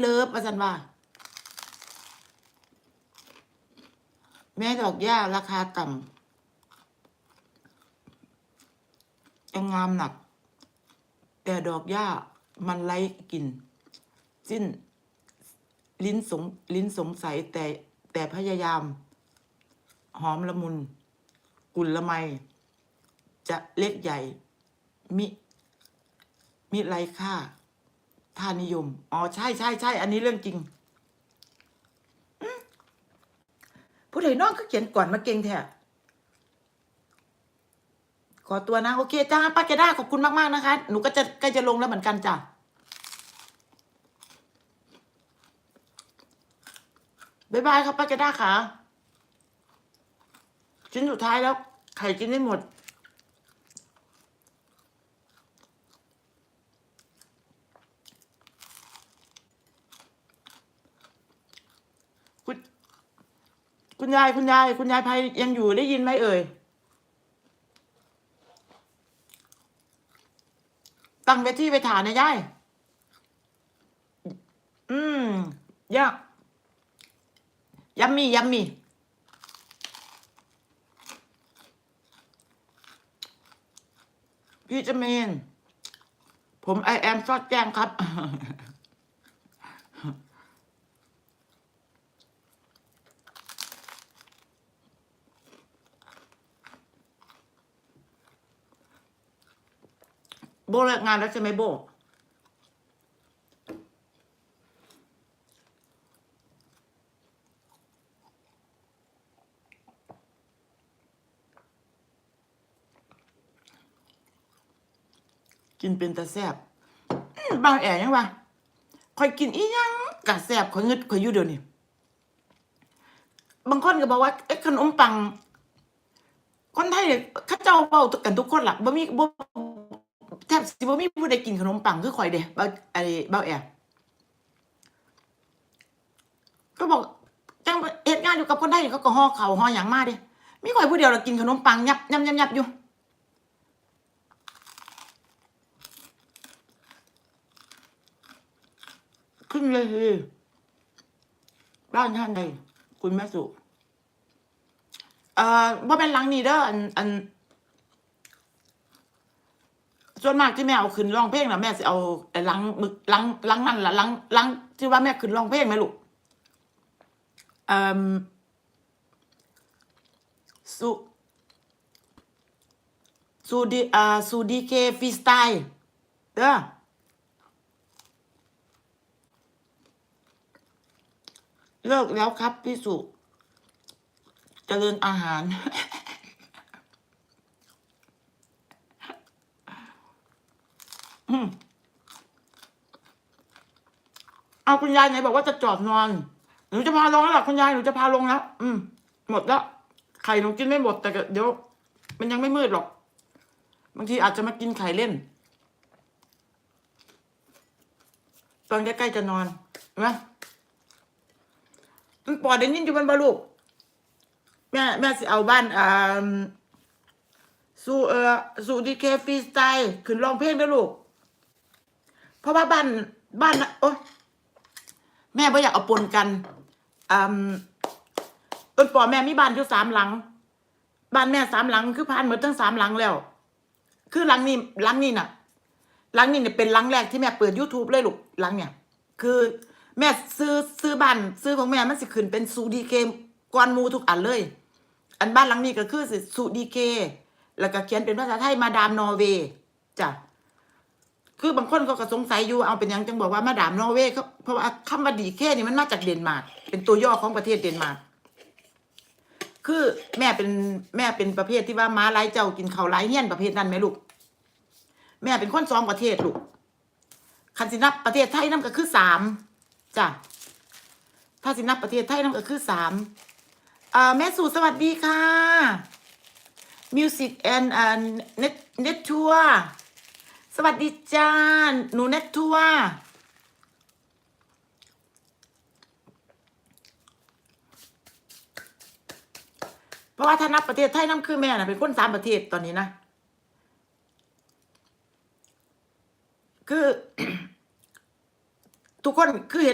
เลิฟประสันว่า แม่ดอกหญ้าราคาต่ำยังงามหนัก แต่ดอกหญ้ามันไร้กลิ่นสิ้น ลิ้นสงลิ้นสงสัยแต่แต่พยายาม หอมละมุน กุลละไม จะเล็กใหญ่ มิ มิไรค่า ทานิยม อ๋อ ใช่ใช่ใช่ อันนี้เรื่องจริง ผู้ใดน้องก็เขียนก่อนมาเก่งแท้ขอตัวนะ โอเคจ้าป้าแกด้าขอบคุณมาก ๆ นะคะ หนูก็จะใกล้จะลงแล้วเหมือนกันจ้ะบ๊ายบายครับป้าแกด้าค่ะ ชิ้นสุดท้ายแล้ว ไข่กินได้หมด คุณยายคุณยาย คุณยายภัยยังอยู่ได้ยินไหมเอ่ย ตั้งเวทีไปถานนะยาย อืมยะยัมมี่ยัมมี่พี่จะเมนผมไอแอมซอดแจงครับ โบเลิกงานแล้วใช่ไหมโบกินเป็นตาแซบบางแอ๋ยังวะคอยกินอีหยังกะแซบคอยงึดคอยอยู่เดี๋ยวนี้บางคนก็บอกว่าเอ๊ะขนมปัง คนไทยเนี่ยข้าเจ้าเบากันทุกคนล่ะบ่มีบ่ แทบสิบ่มีผู้ใดกินขนมปังคือข่อยเด้บ่ไอ้เบ้าแอ๋ก็บอกจังเฮ็ดงานอยู่กับคนไทยเขาก็ห่อข้าห่อหยังมากเด้มีข่อยผู้เดียวล่ะกินขนมปังยับยับยับยับอยู่ขึ้นเลยสิบ้านท่านใดคุณแม่สุเอ่อว่าเป็นหลังนี้เด้ออันอัน ส่วนมากที่แม่เอาขึ้นร้องเพลงนะแม่จะเอาไอ้หลังมึกหลังหลังนั่นละหลังหลังที่ว่าแม่ขึ้นร้องเพลงไหมลูกเอ่อสุสุดีอ่าสุดีเคฟีสไตล์เด้อเลิกแล้วครับพี่สุเจริญอาหาร อืม เอาคุณยายไหนบอกว่าจะจอดนอน หนูจะพาลงแล้วล่ะคุณยายหนูจะพาลงแล้วอืม หมดแล้วไข่หนูกินไม่หมดแต่เดี๋ยว มันยังไม่มืดหรอก บางทีอาจจะมากินไข่เล่น ตอนใกล้ๆจะนอนนไหมมันปอดได้ยินอยู่มันบ่ลูกแม่แม่สิเอาบ้านอ่าสู่เออสู่ดีเคฟรีสไตล์ขึ้นร้องเพลงเด้อลูก เพราะว่าบ้านบ้านนะโอ้แม่บ่อยากเอาปนกันอ่าต้นปอแม่มีบ้านอยู่สามหลัง บ้านแม่สามหลังคือผ่านหมดทั้งสามหลังแล้ว คือหลังนี้หลังนี้น่ะ หลังนี้เนี่ยเป็นหลังแรกที่แม่เปิด YouTube เลยลูกหลังเนี่ย คือแม่ซื้อซื้อบ้านซื้อของแม่มันสิขึ้นเป็นซูดีเคกวนมูทุกอันเลย อันบ้านหลังนี้ก็คือสิซูดีเคแล้วก็เขียนเป็นภาษาไทยมาดามนอร์เวย์จ้ะ คือบางคนเขาก็สงสัยอยู่เอาเป็นยังจังบอกว่ามาดามนอร์เวย์เขาเพราะว่าคำว่าดีเคนี่มันมาจากเดนมาร์กเป็นตัวย่อของประเทศเดนมาร์กคือแม่เป็นแม่เป็นประเภทที่ว่าม้าไล่เจ้ากินเขาไล่เฮี้ยนประเภทนั้นไหมลูก แม่เป็นคนสองประเทศลูกคันสินับประเทศไทยนั่นก็คือสามจ้ะถ้าสินับประเทศไทยนั่นก็คือสามอ่าแม่สู่สวัสดีค่ะ Music and อ่า Net Net Tour สวัสดีจ้าหนูเน็ตทัวร์เพราะว่าถ้านับประเทศไทยน้ำคือแม่นะเป็นคนสามประเทศตอนนี้นะ คือ ทุกคนคือเห็น